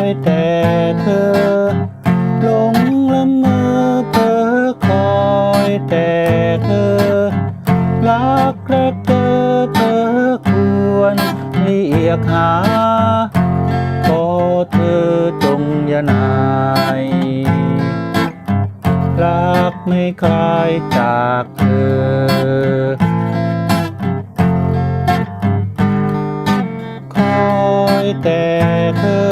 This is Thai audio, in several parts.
อยแต่เธอหลงละเมอเพ้อคอยแต่เธอรักแรกเจอเธอควรเรียกหาขอเธอจงอย่านายรักไม่คลายจากเธอคอยแต่เธอ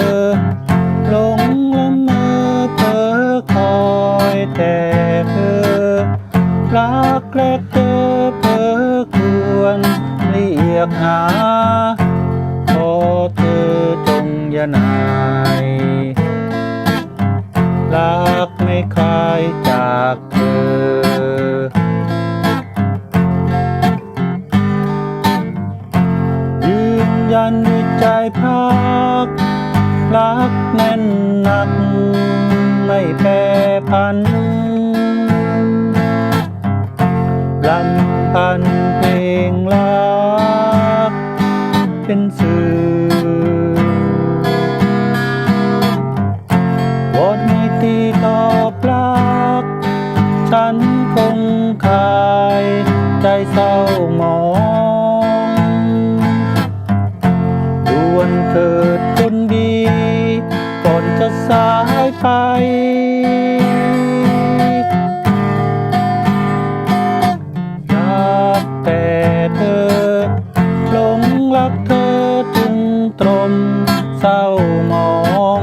รักแรกเจอเพ้อควรเรียกหา ขอเธอจงอย่านายรักไม่คลายจากเธอ ยืนยันด้วยใจพักรักแน่นหนักไม่แปรพัน ลำพันเพลงรัก เป็นสื่อวอนให้ตีตอบรัก ฉันคงคายใจเศร้าหมองดวนเถิดคนดี ก่อนจะสายไป ตรมเศร้ามอง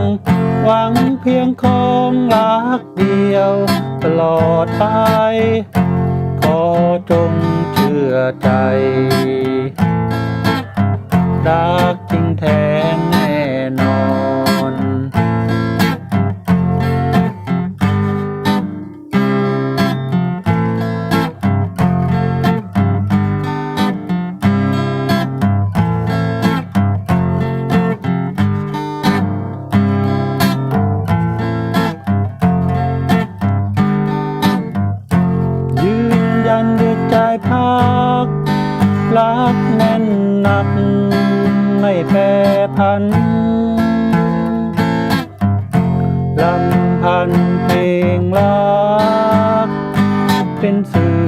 หวังเพียงของรักเดียว ตลอดไป ขอจงเชื่อใจได้ พัก รักแน่นหนัก ไม่แปรพันลำพันเพลงรัก เป็นสื่อ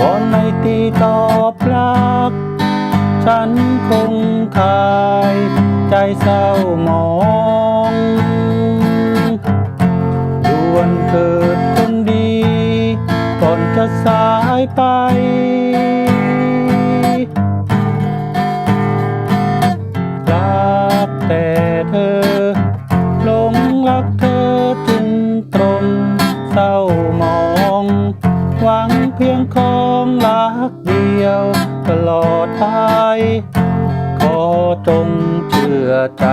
วอนไม่ตีตอบรัก ฉันคงคาย ใจเศร้าหมอง กเดียวตลอดไป ขอจงเชื่อใจ